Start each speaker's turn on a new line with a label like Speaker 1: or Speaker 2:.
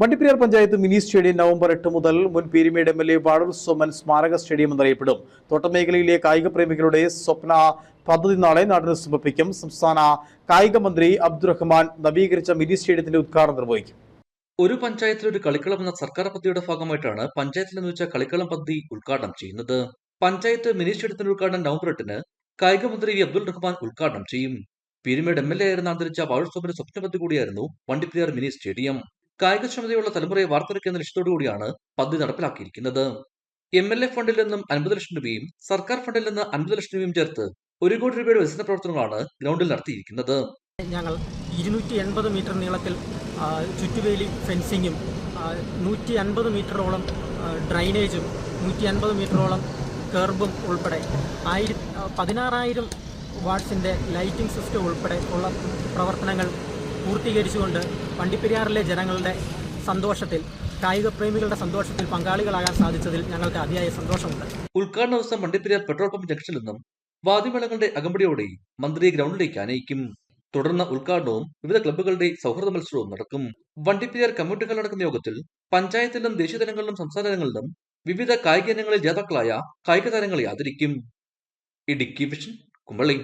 Speaker 1: Vandiperiyar panchayat mini stadium November എട്ട് മുതൽ മുൻ Peermade M L A Vazhoor Soman സ്മാരക സ്റ്റേഡിയം എന്നറിയപ്പെടും. തോട്ടമേഖലയിലെ കായിക പ്രേമികളുടെ സ്വപ്ന പദ്ധതി നാളെ നാടിന് സമർപ്പിക്കും. സംസ്ഥാന കായിക മന്ത്രി അബ്ദുറഹ്മാൻ നവീകരിച്ച മിനി സ്റ്റേഡിയത്തിന്റെ ഉദ്ഘാടനം നിർവഹിക്കും.
Speaker 2: ഒരു പഞ്ചായത്തിൽ ഒരു കളിക്കളം എന്ന സർക്കാർ പദ്ധതിയുടെ ഭാഗമായിട്ടാണ് പഞ്ചായത്തിൽ നിർമ്മിച്ച കളിക്കളം പദ്ധതി ഉദ്ഘാടനം ചെയ്യുന്നത്. പഞ്ചായത്ത് മിനി സ്റ്റേഡിയത്തിന്റെ ഉദ്ഘാടനം നവംബർ എട്ടിന് കായിക മന്ത്രി അബ്ദുൾ റഹ്മാൻ ഉദ്ഘാടനം ചെയ്യും. പീരിമേഡ് എം എൽ എ ആയിരുന്ന അന്തരിച്ച വാഴസോമിന്റെ സ്വപ്ന പദ്ധതി കൂടിയായിരുന്നു വണ്ടിപ്പെരിയാർ മിനി സ്റ്റേഡിയം. കായികക്ഷമതയുള്ള തലമുറയെ വാർത്തെടുക്കുന്ന ലക്ഷ്യത്തോടുകൂടിയാണ് ലക്ഷ്യത്തോടു കൂടിയാണ് പദ്ധതി നടപ്പിലാക്കിയിരിക്കുന്നത്. എം എൽ എ ഫണ്ടിൽ നിന്നും അൻപത് ലക്ഷം രൂപയും സർക്കാർ ഫണ്ടിൽ നിന്ന് അൻപത് ലക്ഷം രൂപയും ചേർത്ത് ഒരു കോടി രൂപയുടെ വികസന പ്രവർത്തനങ്ങളാണ് ഗ്രൗണ്ടിൽ നടത്തിയിരിക്കുന്നത്.
Speaker 3: ഞങ്ങൾ ഇരുന്നൂറ്റി എൺപത് മീറ്റർ നീളത്തിൽ ചുറ്റുവേലി ഫെൻസിങ്ങും നൂറ്റി അൻപത് മീറ്ററോളം ഡ്രൈനേജും നൂറ്റി അൻപത് മീറ്ററോളം കെർബും ഉൾപ്പെടെ ആയിരം പതിനാറായിരം വാട്ട്സിന്റെ ലൈറ്റിംഗ് സിസ്റ്റം ഉൾപ്പെടെ ഉള്ള പ്രവർത്തനങ്ങൾ പൂർത്തീകരിച്ചുകൊണ്ട് വണ്ടിപ്പെരിയാറിലെ ജനങ്ങളുടെ സന്തോഷത്തിൽ കായിക പ്രേമികളുടെ സന്തോഷത്തിൽ പങ്കാളികളാകാൻ സാധിച്ചതിൽ ഞങ്ങൾക്ക് അതിയായ സന്തോഷമുണ്ട്.
Speaker 2: ഉദ്ഘാടന ദിവസം വണ്ടിപ്പെരിയാർ പെട്രോൾ പമ്പ് ജംഗ്ഷനിൽ നിന്നും വാദ്യമേളങ്ങളുടെ അകമ്പടിയോടെ മന്ത്രി ഗ്രൗണ്ടിലേക്ക് ആനയിക്കും തുടർന്ന് ഉദ്ഘാടനവും വിവിധ ക്ലബ്ബുകളുടെ സൗഹൃദ മത്സരവും നടക്കും. വണ്ടിപ്പെരിയാർ കമ്മ്യൂണിറ്റി ഹാളിൽ നടക്കുന്ന യോഗത്തിൽ പഞ്ചായത്തിലും ദേശീയ തലങ്ങളിലും സംസ്ഥാന തലങ്ങളിലും വിവിധ കായിക ഇനങ്ങളിൽ ജേതാക്കളായ കായിക താരങ്ങളെ ആദരിക്കും. ഇടുക്കി വിഷൻ കുമ്പളി.